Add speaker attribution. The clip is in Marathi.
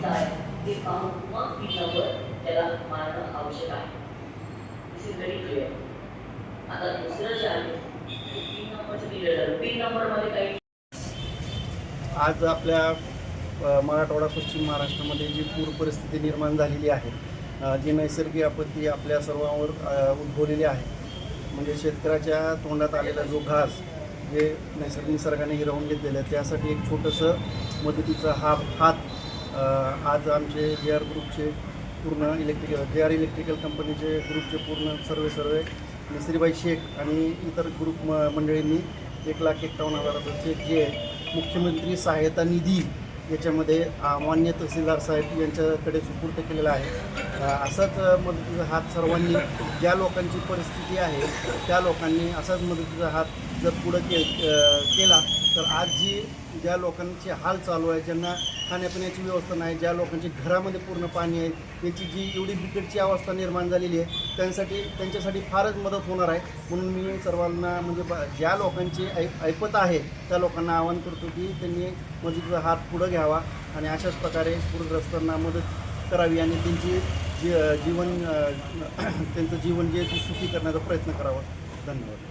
Speaker 1: चुकीचं आहे ते पाहून मग तिच्यावर त्याला मारणं आवश्यक आहे. दिस इज व्हेरी क्लिअर आता दुसरं जे आहे तीन नंबरचं तीन नंबरमध्ये काही
Speaker 2: आज आपल्या मराठवाडा पश्चिम महाराष्ट्रामध्ये जी पूर परिस्थिती निर्माण झालेली आहे जी नैसर्गिक आपत्ती आपल्या सर्वांवर उद्भवलेली आहे म्हणजे शेतकऱ्याच्या तोंडात आलेला जो घास जे नैसर्गिक निसर्गाने हिरवून घेतलेलं आहे त्यासाठी एक छोटंसं मदतीचा हा हात आज आमचे जे आर ग्रुपचे पूर्ण इलेक्ट्रिकल जे आर इलेक्ट्रिकल कंपनीचे ग्रुपचे पूर्ण सर्वे सर्वे मिस्त्रीबाई शेख आणि इतर ग्रुप म मंडळींनी एक लाख एक्कावन्न हजाराचे जे मुख्यमंत्री सहायता निधी याच्यामध्ये मान्य तहसीलदार साहेब यांच्याकडे सुपूर्द केलेला आहे. असाच मदतीचा हात सर्वांनी ज्या लोकांची परिस्थिती आहे त्या लोकांनी असाच मदतीचा हात जर पुढं के केला तर आज जी ज्या लोकांचे हाल चालू आहे ज्यांना खाण्यापिण्याची व्यवस्था नाही ज्या लोकांची घरामध्ये पूर्ण पाणी आहे याची जी एवढी बिकटची अवस्था निर्माण झालेली आहे त्यांसाठी त्यांच्यासाठी फारच मदत होणार आहे. म्हणून मी सर्वांना म्हणजे ज्या लोकांची ऐ ऐपत आहे त्या लोकांना आवाहन करतो की त्यांनी मदतीचा हात पुढं घ्यावा आणि अशाच प्रकारे पूरग्रस्तांना मदत करावी आणि त्यांची जी जीवन त्यांचं जीवन जे आहे ते सुखी करण्याचा प्रयत्न करावा. धन्यवाद.